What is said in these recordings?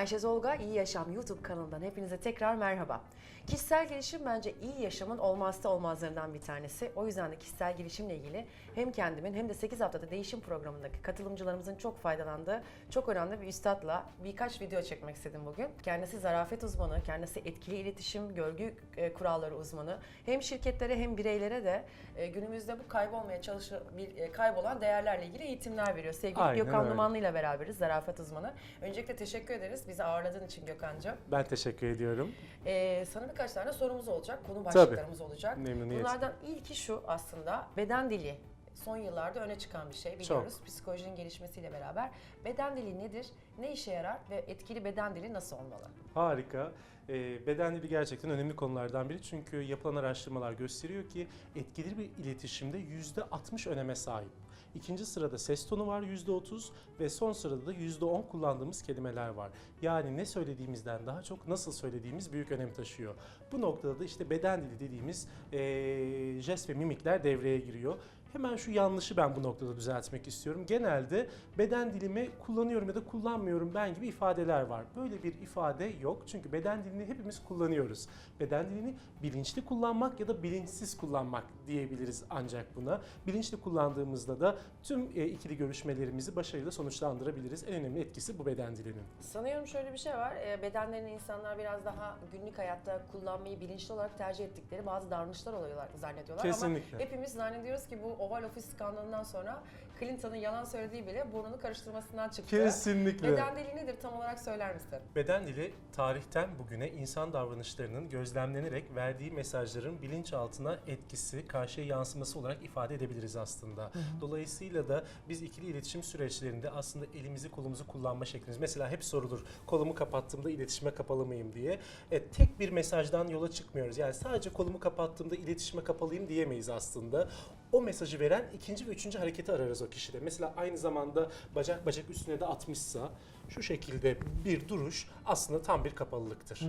Ayşe Zolga İyi Yaşam YouTube kanalından hepinize tekrar merhaba. Kişisel gelişim bence iyi yaşamın olmazsa olmazlarından bir tanesi. O yüzden de kişisel gelişimle ilgili hem kendimin hem de 8 haftada değişim programındaki katılımcılarımızın çok faydalandığı çok önemli bir üstadla birkaç video çekmek istedim bugün. Kendisi zarafet uzmanı, kendisi etkili iletişim, görgü e, kuralları uzmanı. Hem şirketlere hem bireylere de e, günümüzde bu kaybolmaya çalışan e, kaybolan değerlerle ilgili eğitimler veriyor. Sevgili Aynen Gökhan öyle. Dumanlı ile beraberiz, zarafet uzmanı. Öncelikle teşekkür ederiz bizi ağırladığın için Gökhan'cığım. Ben teşekkür ediyorum. Ee, sana birkaç tane sorumuz olacak, konu başlıklarımız olacak. Memnuniyetle. Bunlardan ilki şu aslında, beden dili. Son yıllarda öne çıkan bir şey biliyoruz. Psikolojinin gelişmesiyle beraber. Beden dili nedir, ne işe yarar ve etkili beden dili nasıl olmalı? Harika. Ee, beden dili gerçekten önemli konulardan biri. Çünkü yapılan araştırmalar gösteriyor ki etkili bir iletişimde %60 öneme sahip. İkinci sırada ses tonu var %30 ve son sırada da %10 kullandığımız kelimeler var. Yani ne söylediğimizden daha çok nasıl söylediğimiz büyük önem taşıyor. Bu noktada da işte beden dili dediğimiz ee, jest ve mimikler devreye giriyor. Hemen şu yanlışı ben bu noktada düzeltmek istiyorum. Genelde beden dilimi kullanıyorum ya da kullanmıyorum ben gibi ifadeler var. Böyle bir ifade yok. Çünkü beden dilini hepimiz kullanıyoruz. Beden dilini bilinçli kullanmak ya da bilinçsiz kullanmak diyebiliriz ancak buna. Bilinçli kullandığımızda da tüm e, ikili görüşmelerimizi başarıyla sonuçlandırabiliriz. En önemli etkisi bu beden dilinin. Sanıyorum şöyle bir şey var, e, bedenlerini insanlar biraz daha günlük hayatta kullanmayı bilinçli olarak tercih ettikleri bazı davranışlar oluyorlar zannediyorlar. Kesinlikle. Ama hepimiz zannediyoruz ki bu Oval Office skandalından sonra Clinton'ın yalan söylediği bile burnunu karıştırmasından çıktı. Kesinlikle. Beden dili nedir tam olarak söyler misin? Beden dili tarihten bugüne insan davranışlarının gözlemlenerek verdiği mesajların bilinçaltına etkisi, karşıya yansıması olarak ifade edebiliriz aslında. Dolayısıyla da biz ikili iletişim süreçlerinde aslında elimizi kolumuzu kullanma şeklimiz. Mesela hep sorulur kolumu kapattığımda iletişime kapalı mıyım diye. E, tek bir mesajdan yola çıkmıyoruz. Yani sadece kolumu kapattığımda iletişime kapalıyım diyemeyiz aslında. O mesajı veren ikinci ve üçüncü hareketi ararız o kişide. Mesela aynı zamanda bacak bacak üstüne de atmışsa şu şekilde bir duruş aslında tam bir kapalılıktır.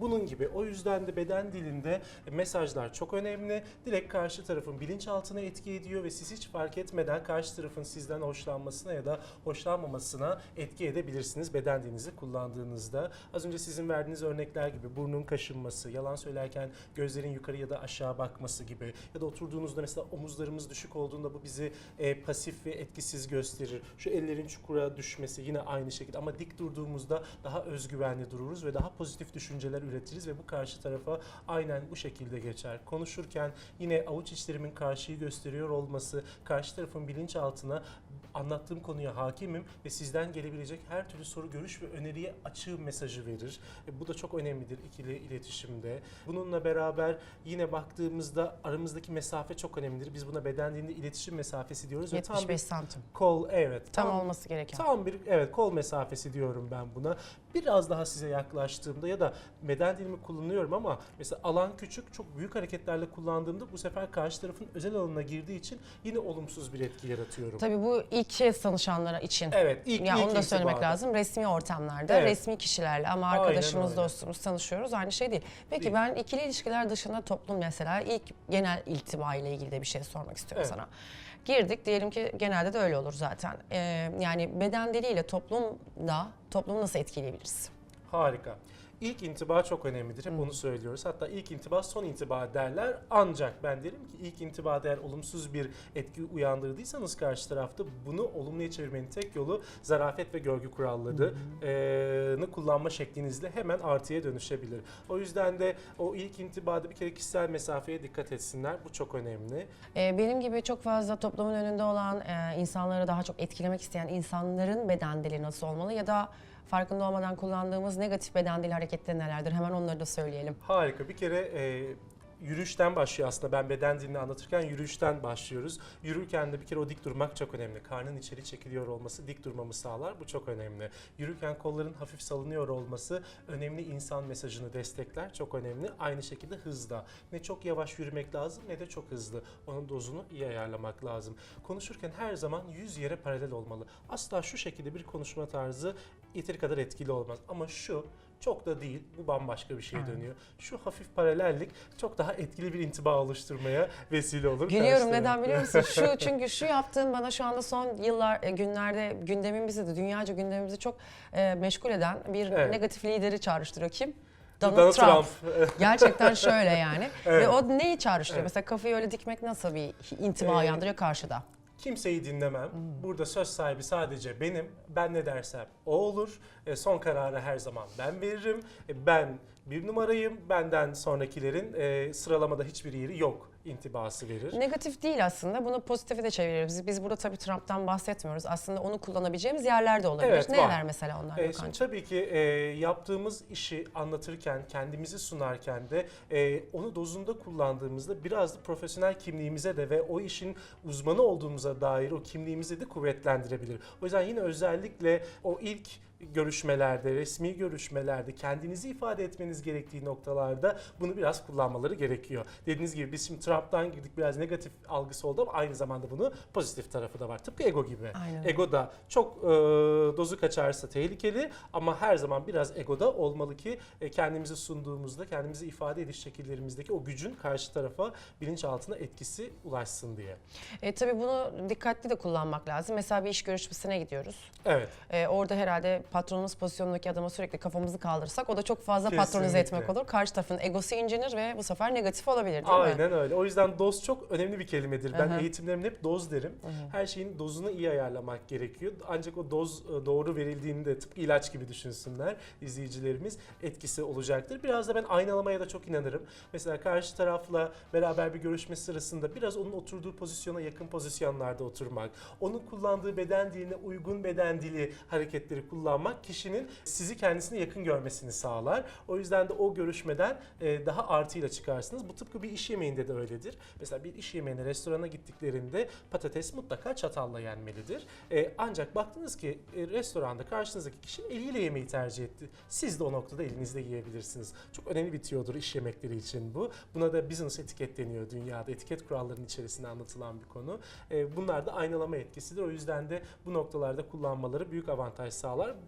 Bunun gibi o yüzden de beden dilinde mesajlar çok önemli. Direkt karşı tarafın bilinçaltına etki ediyor ve siz hiç fark etmeden karşı tarafın sizden hoşlanmasına ya da hoşlanmamasına etki edebilirsiniz beden dilinizi kullandığınızda. Az önce sizin verdiğiniz örnekler gibi burnun kaşınması, yalan söylerken gözlerin yukarı ya da aşağı bakması gibi ya da oturduğunuzda mesela omuzlarımız düşük olduğunda bu bizi e, pasif ve etkisiz gösterir. Şu ellerin çukura düşmesi yine aynı şekilde ama dik durduğumuzda daha özgüvenli dururuz ve daha pozitif düşünceler üretiriz ve bu karşı tarafa aynen bu şekilde geçer. Konuşurken yine avuç içlerimin karşıyı gösteriyor olması, karşı tarafın bilinçaltına anlattığım konuya hakimim ve sizden gelebilecek her türlü soru, görüş ve öneriye açığım mesajı verir. E, bu da çok önemlidir ikili iletişimde. Bununla beraber yine baktığımızda aramızdaki mesafe çok önemlidir. Biz buna beden dilinde iletişim mesafesi diyoruz ve tam 75 bir santim. kol evet Tam, olması gereken. Tam bir evet kol mesafesi diyorum ben buna. Biraz daha size yaklaştığımda ya da beden dilimi kullanıyorum ama mesela alan küçük çok büyük hareketlerle kullandığımda bu sefer karşı tarafın özel alanına girdiği için yine olumsuz bir etki yaratıyorum. Tabii bu ilk kez tanışanlara için. Evet ilk ya ilk onu da söylemek intibada. lazım. Resmi ortamlarda, Evet. resmi kişilerle ama Aynen arkadaşımız, öyle. dostumuz tanışıyoruz. Aynı şey değil. Peki Değil. ben ikili ilişkiler dışında toplum mesela ilk genel iltiba ile ilgili de bir şey sormak istiyorum Evet. sana. Girdik diyelim ki genelde de öyle olur zaten. Ee, yani beden diliyle toplumda toplumu nasıl etkileyebiliriz? Harika. İlk intiba çok önemlidir. Hep onu söylüyoruz. Hatta ilk intiba son intiba derler. Ancak ben derim ki ilk intibada eğer olumsuz bir etki uyandırdıysanız karşı tarafta bunu olumluya çevirmenin tek yolu zarafet ve görgü kurallarını kullanma şeklinizle hemen artıya dönüşebilir. O yüzden de o ilk intibada bir kere kişisel mesafeye dikkat etsinler. Bu çok önemli. Ee, benim gibi çok fazla toplumun önünde olan e, insanları daha çok etkilemek isteyen insanların beden dili nasıl olmalı ya da farkında olmadan kullandığımız negatif beden dili hareketleri nelerdir? Hemen onları da söyleyelim. Harika. Bir kere e, yürüyüşten başlıyor aslında. Ben beden dilini anlatırken yürüyüşten başlıyoruz. Yürürken de bir kere o dik durmak çok önemli. Karnın içeri çekiliyor olması dik durmamı sağlar. Bu çok önemli. Yürürken kolların hafif salınıyor olması önemli insan mesajını destekler. Çok önemli. Aynı şekilde hızda. Ne çok yavaş yürümek lazım ne de çok hızlı. Onun dozunu iyi ayarlamak lazım. Konuşurken her zaman yüz yere paralel olmalı. Asla şu şekilde bir konuşma tarzı yeteri kadar etkili olmaz. Ama şu çok da değil. Bu bambaşka bir şeye dönüyor. Şu hafif paralellik çok daha etkili bir intiba oluşturmaya vesile olur. Gülüyorum neden biliyor musun? Şu çünkü şu yaptığın bana şu anda son yıllar e, günlerde gündemimizi de dünyaca gündemimizi çok e, meşgul eden bir Evet. negatif lideri çağrıştırıyor. Kim? Donald, Donald Trump. Trump. Gerçekten şöyle yani. Evet. Ve o neyi çağrıştırıyor? Evet. Mesela kafayı öyle dikmek nasıl bir intiba Ee, uyandırıyor karşıda? Kimseyi dinlemem. Hmm. Burada söz sahibi sadece benim. Ben ne dersem o olur. E, son kararı her zaman ben veririm. E, ben bir numarayım. Benden sonrakilerin e, sıralamada hiçbir yeri yok intibası verir. Negatif değil aslında. Bunu pozitife de çeviririz. Biz burada tabii Trump'tan bahsetmiyoruz. Aslında onu kullanabileceğimiz yerler de olabilir. Evet, var. Neler mesela onlar E, şimdi tabii ki e, yaptığımız işi anlatırken, kendimizi sunarken de e, onu dozunda kullandığımızda biraz da profesyonel kimliğimize de ve o işin uzmanı olduğumuza dair o kimliğimizi de kuvvetlendirebilir. O yüzden yine özellikle o ilk görüşmelerde, resmi görüşmelerde kendinizi ifade etmeniz gerektiği noktalarda bunu biraz kullanmaları gerekiyor. Dediğiniz gibi biz şimdi Trump'tan girdik biraz negatif algısı oldu ama aynı zamanda bunu pozitif tarafı da var. Tıpkı ego gibi. Aynen. Ego da çok e, dozu kaçarsa tehlikeli ama her zaman biraz egoda olmalı ki e, kendimizi sunduğumuzda, kendimizi ifade ediş şekillerimizdeki o gücün karşı tarafa bilinçaltına etkisi ulaşsın diye. E, tabii bunu dikkatli de kullanmak lazım. Mesela bir iş görüşmesine gidiyoruz. Evet. E, orada herhalde patronumuz pozisyonundaki adama sürekli kafamızı kaldırsak o da çok fazla patronize Kesinlikle. etmek olur. Karşı tarafın egosu incinir ve bu sefer negatif olabilir değil mi? Aynen öyle. O yüzden doz çok önemli bir kelimedir. Ben Aha. eğitimlerimde hep doz derim. Her şeyin dozunu iyi ayarlamak gerekiyor. Ancak o doz e, doğru verildiğinde tıpkı ilaç gibi düşünsünler izleyicilerimiz etkisi olacaktır. Biraz da ben aynalamaya da çok inanırım. Mesela karşı tarafla beraber bir görüşme sırasında biraz onun oturduğu pozisyona yakın pozisyonlarda oturmak, onun kullandığı beden diline uygun beden dili hareketleri kullanmak kişinin sizi kendisine yakın görmesini sağlar. O yüzden de o görüşmeden e, daha artıyla çıkarsınız. Bu tıpkı bir iş yemeğinde de öyledir. Mesela bir iş yemeğine, restorana gittiklerinde patates mutlaka çatalla yenmelidir. E, ancak baktınız ki e, restoranda karşınızdaki kişi eliyle yemeği tercih etti. Siz de o noktada elinizle yiyebilirsiniz. Çok önemli bir tiyodur iş yemekleri için bu. Buna da business etiket deniyor dünyada. Etiket kurallarının içerisinde anlatılan bir konu. Bunlar da aynalama etkisidir. O yüzden de bu noktalarda kullanmaları büyük avantaj sağlar.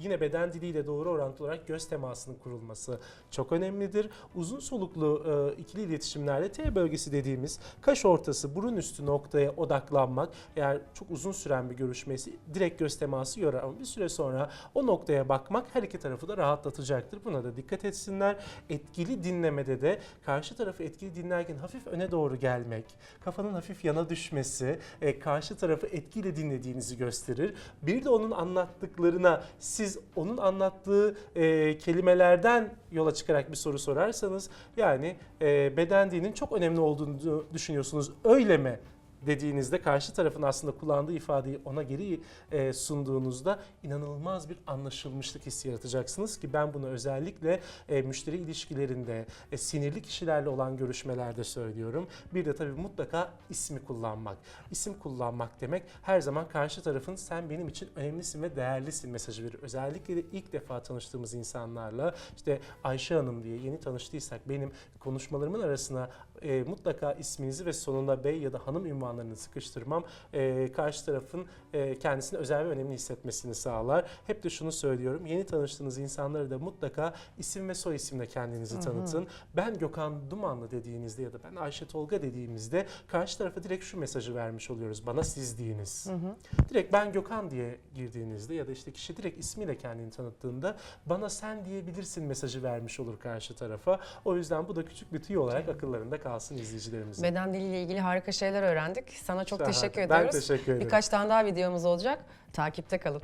Yine beden diliyle doğru orantılı olarak göz temasının kurulması çok önemlidir. Uzun soluklu e, ikili iletişimlerde T bölgesi dediğimiz kaş ortası, burun üstü noktaya odaklanmak eğer çok uzun süren bir görüşmesi direkt göz teması yorar ama bir süre sonra o noktaya bakmak her iki tarafı da rahatlatacaktır. Buna da dikkat etsinler. Etkili dinlemede de karşı tarafı etkili dinlerken hafif öne doğru gelmek, kafanın hafif yana düşmesi e, karşı tarafı etkili dinlediğinizi gösterir. Bir de onun anlattıklarına siz onun anlattığı e, kelimelerden yola çıkarak bir soru sorarsanız yani e, beden dilinin çok önemli olduğunu düşünüyorsunuz. Öyle mi? Dediğinizde karşı tarafın aslında kullandığı ifadeyi ona geri e, sunduğunuzda inanılmaz bir anlaşılmışlık hissi yaratacaksınız ki ben bunu özellikle e, müşteri ilişkilerinde e, sinirli kişilerle olan görüşmelerde söylüyorum. Bir de tabii mutlaka ismi kullanmak. İsim kullanmak demek her zaman karşı tarafın sen benim için önemlisin ve değerlisin mesajı verir. Özellikle de ilk defa tanıştığımız insanlarla işte Ayşe Hanım diye yeni tanıştıysak benim konuşmalarımın arasına e, mutlaka isminizi ve sonuna bey ya da hanım ünvanlarını sıkıştırmam e, karşı tarafın e, kendisini özel ve önemli hissetmesini sağlar. Hep de şunu söylüyorum. Yeni tanıştığınız insanları da mutlaka isim ve soy isimle kendinizi tanıtın. Ben Gökhan Dumanlı dediğinizde ya da ben Ayşe Tolga dediğimizde karşı tarafa direkt şu mesajı vermiş oluyoruz. Bana siz deyiniz. Direkt ben Gökhan diye girdiğinizde ya da işte kişi direkt ismiyle kendini tanıttığında bana sen diyebilirsin mesajı vermiş olur karşı tarafa. O yüzden bu da küçük bir tüy olarak akıllarında kalsın izleyicilerimizin. Beden diliyle ilgili harika şeyler öğrendik. Sana çok Şahane. teşekkür Ben ediyoruz. teşekkür ederim. Birkaç tane daha videomuz olacak. Takipte kalın.